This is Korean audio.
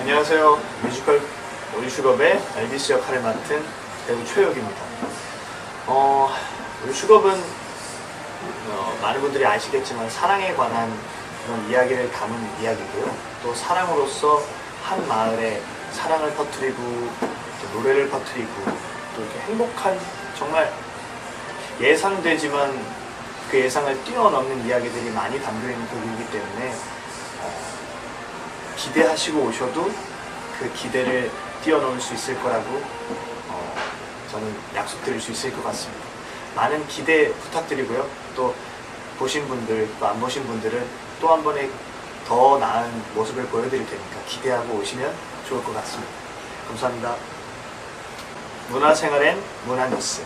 안녕하세요. 뮤지컬 우리슈겁의 엘비스 역할을 맡은 배우 최혁입니다. 어, 우리슈겁은 어, 많은 분들이 아시겠지만 사랑에 관한 그런 이야기를 담은 이야기고요. 또 사랑으로서 한 마을에 사랑을 퍼뜨리고 또 노래를 퍼뜨리고 또 이렇게 행복한 정말 예상되지만 그 예상을 뛰어넘는 이야기들이 많이 담겨 있는 곡이기 때문에 어, 기대하시고 오셔도 그 기대를 뛰어넘을 수 있을 거라고 어, 저는 약속드릴 수 있을 것 같습니다. 많은 기대 부탁드리고요. 또 보신 분들, 또 안 보신 분들은 또 한 번의 더 나은 모습을 보여드릴 테니까 기대하고 오시면 좋을 것 같습니다. 감사합니다. 문화생활엔 문화뉴스